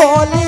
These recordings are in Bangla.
con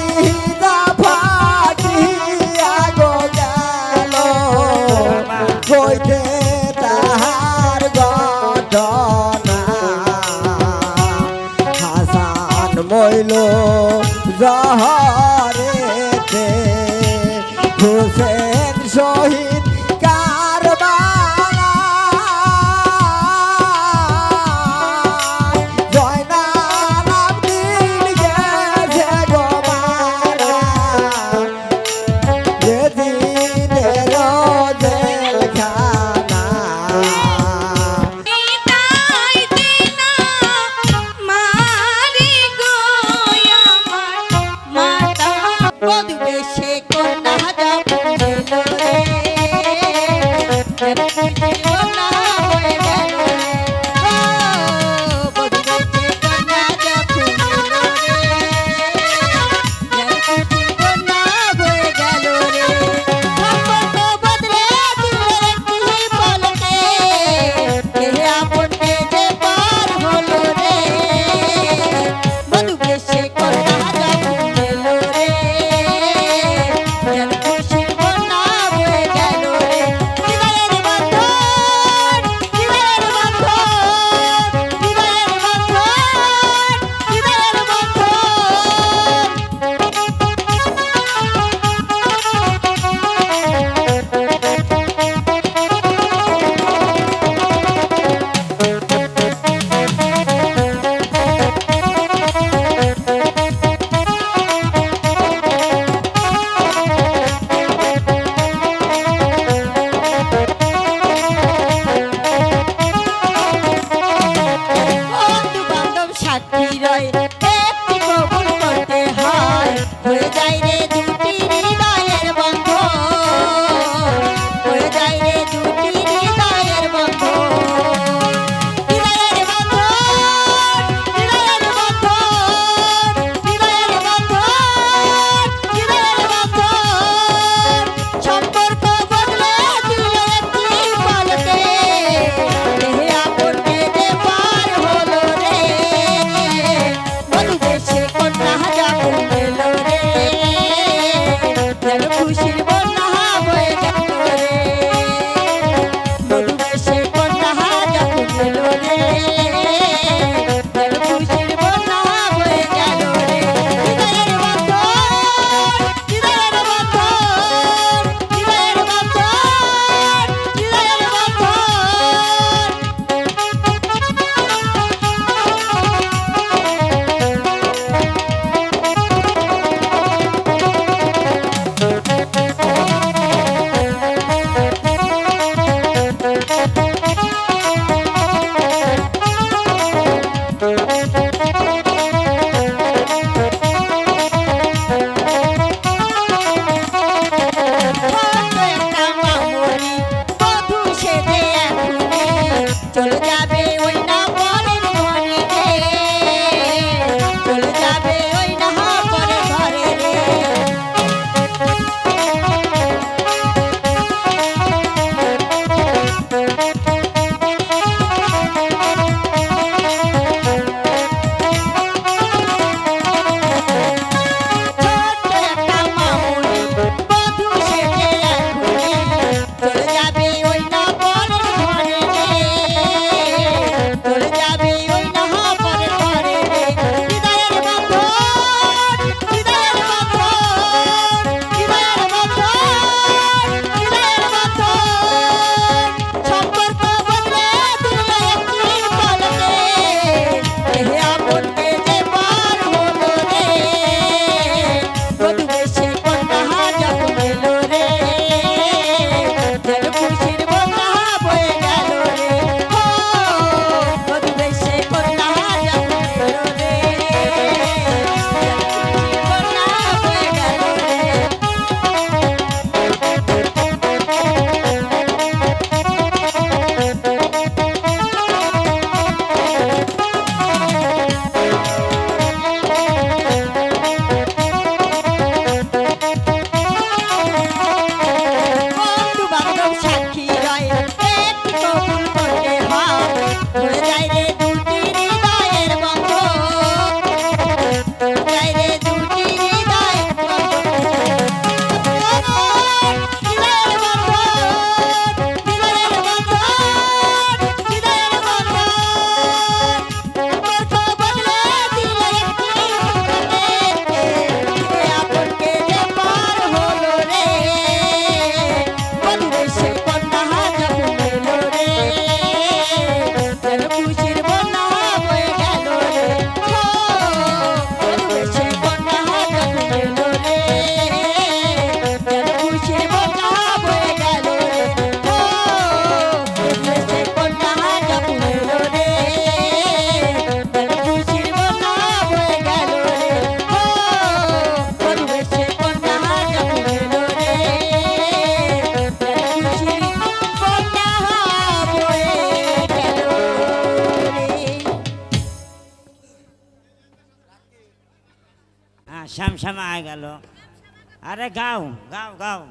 গাও গাও গাও।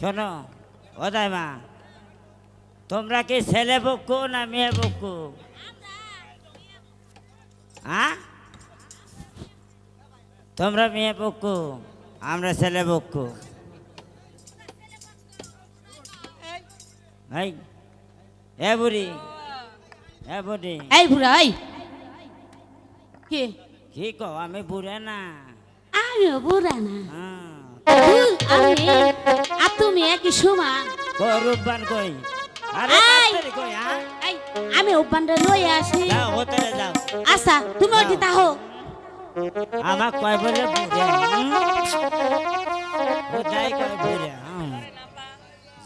শোনো ও মা তোমরা কি ছেলে বকু না মেয়ে বকু? হ্যাঁ তোমরা মেয়ে বকু আমরা ছেলে বকু। এই এ বুড়ি এ বুড়ি। এই বুড়া এই। কে? কি কো আমি বুড়ে না। আমিও বুড়া না। হ্যাঁ। আমি আর তুমি একই সমান রূপবান কই? আরে এই! কই হ্যাঁ আমি ওপানটা লই আসি। যাও হোটেলে যাও। আচ্ছা তুমি ওটি তাহো। আমার কয় বলে হুম? ও যাই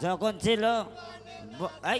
যখন ছিল এই!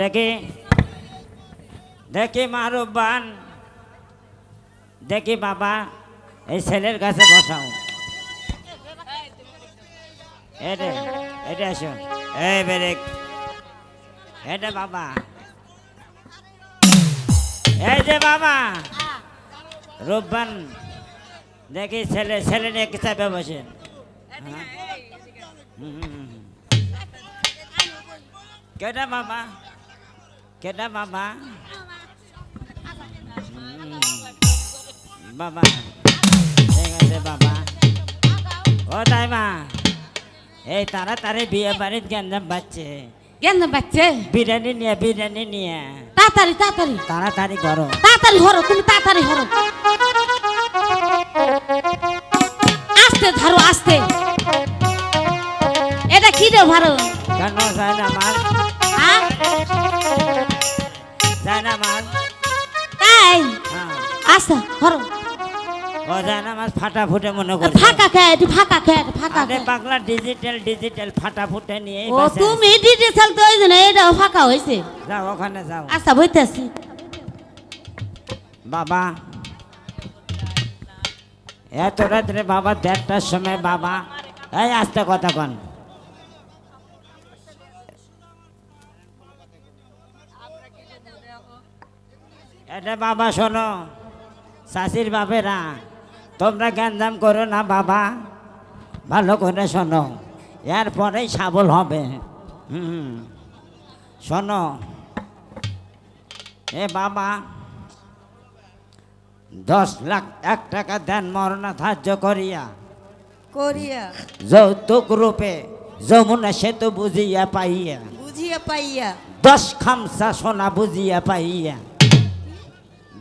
দেখি দেখি মারুবান দেখি বাবা এই ছেলের কাছে বসাও। এটা এটা আসো বাবা। এই যে বাবা রূপবান দেখি ছেলে ছেলে নিয়ে কিসাবে বসেন হ্যাঁ? হুম, হুম, হুম। কেডা বাবা কেডা বাবা ঠিক আছে বাবা ও তাই মা এই তাড়াতাড়ি বিয়ে বাড়ির গেঞ্জাম বাচ্চে কেন বাচ্চে বিরিয়ানি নিয়ে বিরিয়ানি নিয়ে তাড়াতাড়ি তাড়াতাড়ি তাড়াতাড়ি করো তাড়াতাড়ি হরো তুমি তাড়াতাড়ি হরো আস্তে ধরো আস্তে এটা কি রে ভারো কেন যায় না হ্যাঁ যায় না মাল তাই হ্যাঁ। আস্তে ও যায় না মাছ ফাটা ফুটে মনে করি ফাঁকা খেয়ে এটি ফাঁকা খেয়ে এটি ফাঁকা আরে পাগলা ডিজিটাল ডিজিটাল ফাটা ফুটে নিয়ে ও তুমি ডিজিটাল তো ওই জন্য এটাও ফাঁকা হয়েছে। যাও ওখানে যাও। আচ্ছা বইতেছি। বাবা এত রাত্রে বাবা দেড়টার সময় বাবা এই আস্তে কথা কন। এটা বাবা শোনো। শাশির বাপেরা তোমরা জ্ঞানদাম করো না বাবা। ভালো করে শোনো। এরপরেই সাবল হবে। হুম। শোনো। এ বাবা দশ লাখ এক টাকা দেন মরণা ধার্য করিয়া। করিয়া। যৌতুক রূপে যমুনা সেতু বুঝিয়া পাইয়া। বুঝিয়া পাইয়া। দশ খামসা সোনা বুঝিয়া পাইয়া।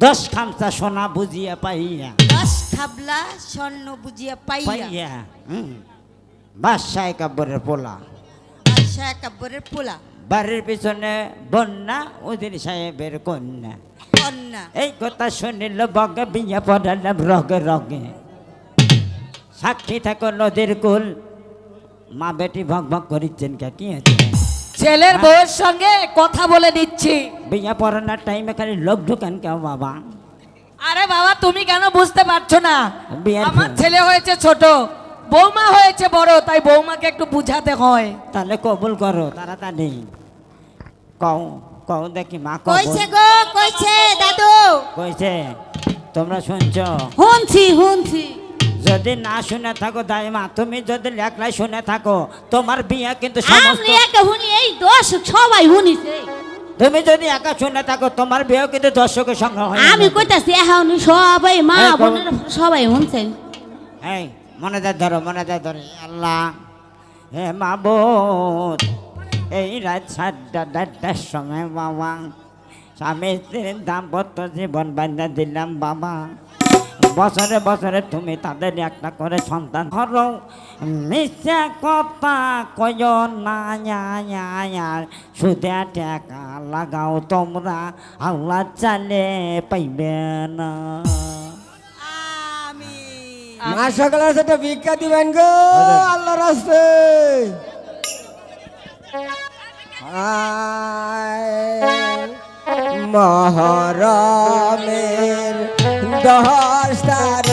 দশ খামসা সোনা বুঝিয়া পাইয়া। দশ খাবলা স্বর্ণ বুঝিয়া পাইয়া। পাইয়া হুম। বাদশাহ কাব্বরের পোলা। আশা একাব্বরের পোলা। বাড়ির পিছনে বন্যা উদিন সাহেবের কন্যা। কন্যা। এই কথা শুনিল বগে বিয়া পড়ালাম রগে রগে। সাক্ষী থাকো নদীর কুল। মা বেটি ভগ ভগ করিচ্ছেন কে কি হচ্ছে ছেলের বউয়ের সঙ্গে কথা বলে দিচ্ছি। বিয়া পড়ানোর টাইমে খালি লোক ঢুকান কেউ বাবা। আরে বাবা তুমি কেন বুঝতে পারছ না? আমার ছেলে হয়েছে ছোট বৌমা হয়েছে বড় তাই বৌমাকে একটু বুঝাতে হয়। তাহলে কবুল করো তাড়াতাড়ি। কও কও দেখি মা কও কইছে গো কইছে দাদু। কইছে তোমরা শুনছো? শুনছি শুনছি। যদি না শুনে থাকো দাইমা তুমি যদি লেখলাই শুনে থাকো তোমার বিয়ে কিন্তু সমস্ত এই সবাই শুনিছে তুমি যদি একা শুনে থাকো তোমার বিয়ে কিন্তু দর্শকের সঙ্গে হয় আমি কইতাছি এখন সবাই মা বোনের সবাই শুনছেন এই মনে দেয় ধরো মনে দেয় ধরো আল্লাহ হে মাবুদ এই রাত সাতটা দেড়টার সময় বাবা স্বামী স্ত্রীর দাম্পত্য জীবন বান্ধা দিলাম বাবা। বছরে বছরে তুমি তাদের একটা করে সন্তান ধরো। মিথ্যা কথা কয় না না, না, না। সুদে টাকা লাগাও তোমরা আল্লাহ চালে পাইবে না। মা সকালের সাথে ভিক্ষা দিবেন গো আল্লাহ রাস্তে মহরমের দশ তারিখে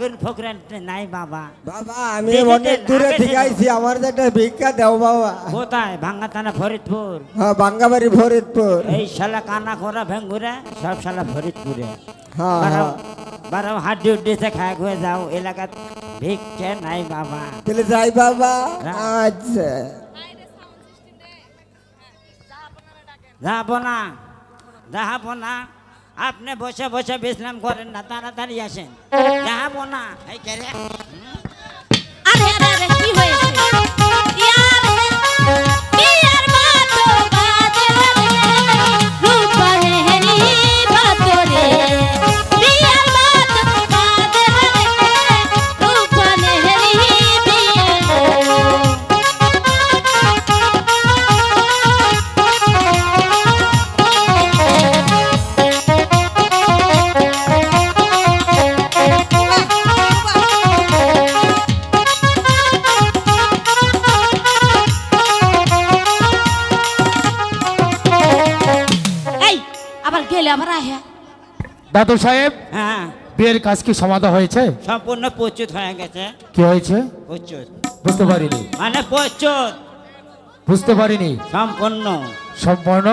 ফকির ফকির নাই বাবা। বাবা আমি অনেক দূরে থেকে আইছি আমার একটা ভিক্ষা দেও বাবা। কোথায়? ভাঙ্গা থানা ফরিদপুর। হ্যাঁ বাঙ্গাবাড়ি ফরিদপুর। এই শালা কানা খোরা ভেঙ্গুরে সব শালা ফরিদপুরে। হ্যাঁ বারো হ্যাঁ। হাড্ডি উড্ডিতে খায় খুয়ে যাও এলাকাত ভিক্ষে নাই বাবা। তাহলে যাই বাবা। আচ্ছা যাব না যাব না। আপনি বসে বসে বিশ্রাম করেন না তাড়াতাড়ি আসেন। যাব না। এই কে রে? আরে আরে আরে কি হয়েছে? দাদু সাহেব হ্যাঁ। বিয়ের কাজ কি সমাধা হয়েছে? সম্পূর্ণ প্রস্তুত হয়ে গেছে। কি হয়েছে? প্রস্তুত। বুঝতে পারিনি। মানে প্রচুর বুঝতে পারিনি। সম্পূর্ণ। সম্পূর্ণ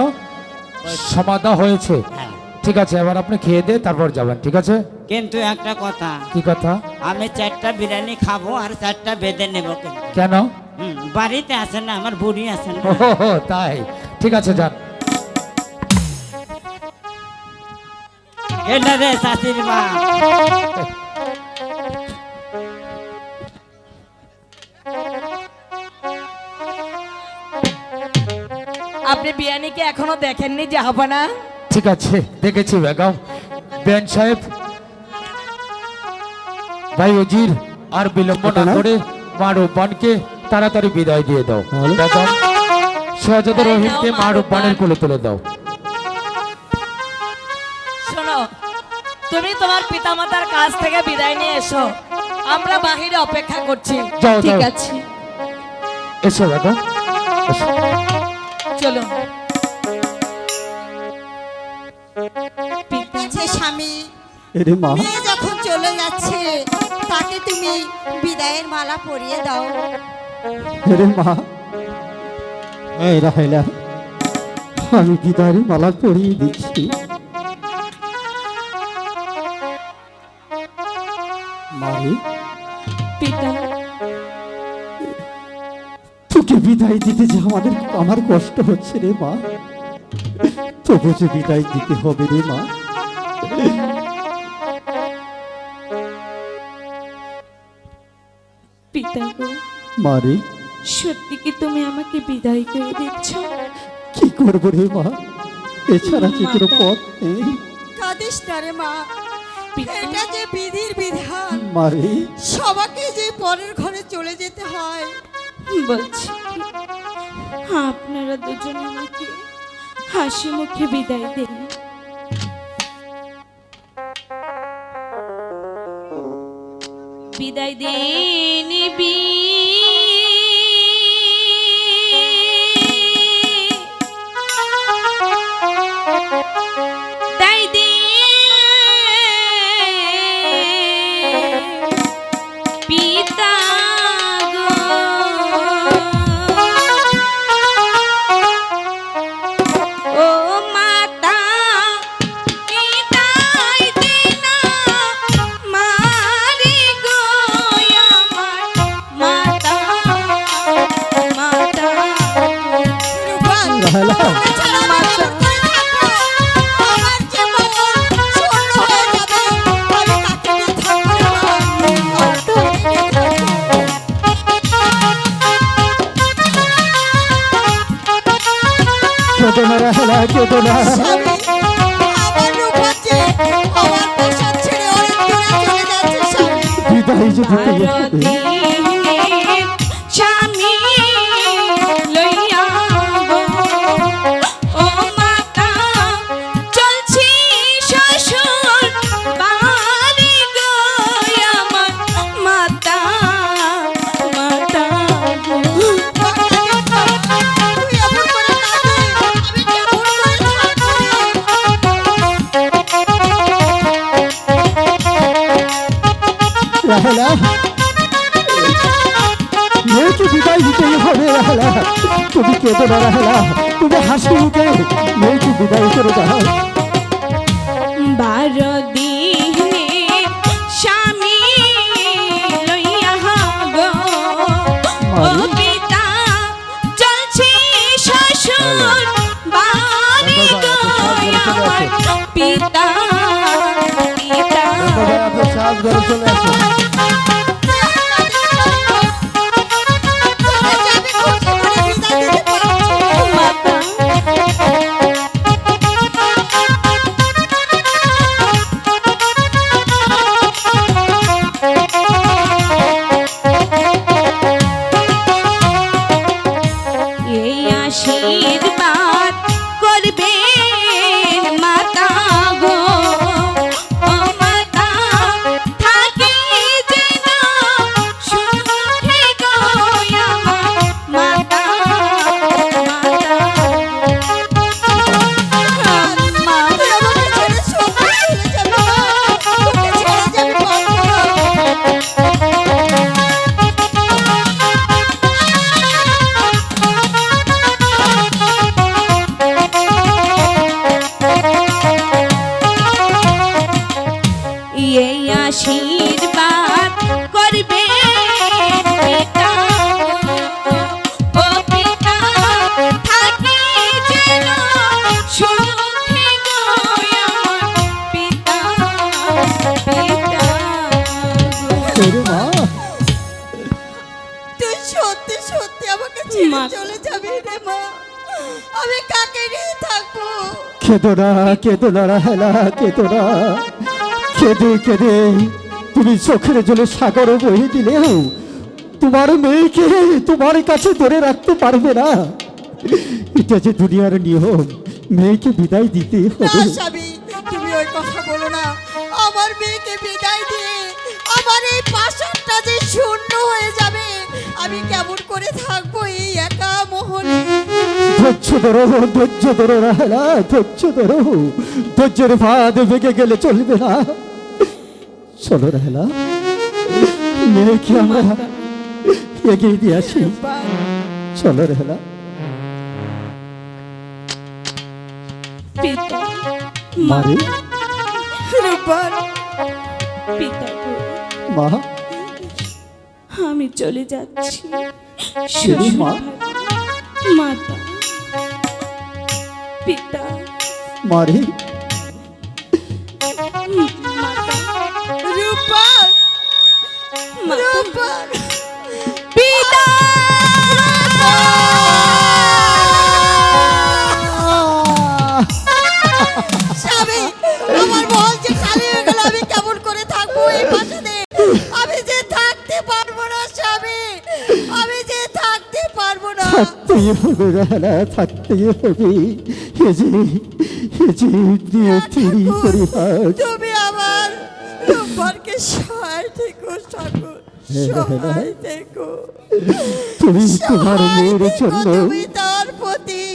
সমাধা হয়েছে। হ্যাঁ। ঠিক আছে এবার আপনি খেয়ে দিয়ে তারপর যাবেন ঠিক আছে? কিন্তু একটা কথা। কি কথা? আমি চারটা বিরিয়ানি খাব আর চারটা বেঁধে নেব কেন? বাড়িতে আসেন না আমার বুড়ি আছেন তাই। ঠিক আছে যান। এটা রে মা। আপনি বিয়ানিকে এখনও দেখেননি যে হবে না? ঠিক আছে দেখেছি বেগম। বেন সাহেব ভাই উজির আর বিলম্ব না করে মা রূপবানকে তাড়াতাড়ি বিদায় দিয়ে দাও। বেগম শেহজাদা রহিমকে মা রূপবানের কোলে তুলে দাও। তুমি তোমার পিতামাতার কাছ থেকে বিদায় নিয়ে এসো। আমরা বাহিরে অপেক্ষা করছি। ঠিক আছে। এসো এসো। চলো। স্বামী এরে মেয়ে যখন চলে যাচ্ছে তাকে তুমি বিদায়ের মালা পরিয়ে দাও। মা। এই রাহেলা আমি বিদারি মালা পরিয়ে দিচ্ছি। মারি পিতা। তোকে বিদায় দিতে যে আমাদের আমার কষ্ট হচ্ছে রে মা। তবু যে বিদায় দিতে হবে রে মা। পিতা মারে সত্যি কি তুমি আমাকে বিদায় করে দিচ্ছ? কি করব রে মা? এছাড়া যে কোনো পথ নেই। কাঁদিস না রে মা। এটা যে বিধির বিধান। মারে। সবাইকে যে পরের ঘরে চলে যেতে হয়। বলছি আপনারা দুজন আমাকে হাসি মুখে বিদায় দিন। বিদায় দিন বি পিতা বিদায় যে হাসি মুখে মেয়েকে বিদায় করে দাও। আশীর্বাদ। কেঁদো না কেঁদো না কেঁদো, কেঁদে, তুমি চোখের জলে সাগর বয়ে দিলেও তোমার মেয়েকে তোমার কাছে ধরে রাখতে পারবে না। এটা যে দুনিয়ার নিয়ম, মেয়েকে বিদায় দিতে হবে। তুমি ওই কথা বলো না। আমার মেয়েকে বিদায় দিয়ে আমার এই শূন্য হয়ে যাবে, আমি কেমন করে থাকব এই একা মহলে ধৈর্য ধরো ধৈর্য ধরো রাহেলা ধৈর্য ধরো ধৈর্যের ভেঙে গেলে চলবে না। চলো রাহেলা মেয়েকে আমরা এগিয়ে দিয়ে আসি। চলো রেহেলা। পিতা। মারি। আমার মহল যে খালি আমি কেমন করে থাকব এই বাসাতে? আমি যে থাকতে পারব না স্বামী আমি যে থাকতে পারব না। থাকতেই থাকতেই হবে। তুমি আমার সহায় থেকো ঠাকুর। সহায় থেকো। তুমি তোমার মেয়ের জন্য তুমি তার প্রতি।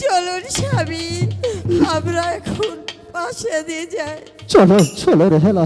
চলুন স্বামী আমরা এখন পাশে দিয়ে যাই। চলো চলো রেহানা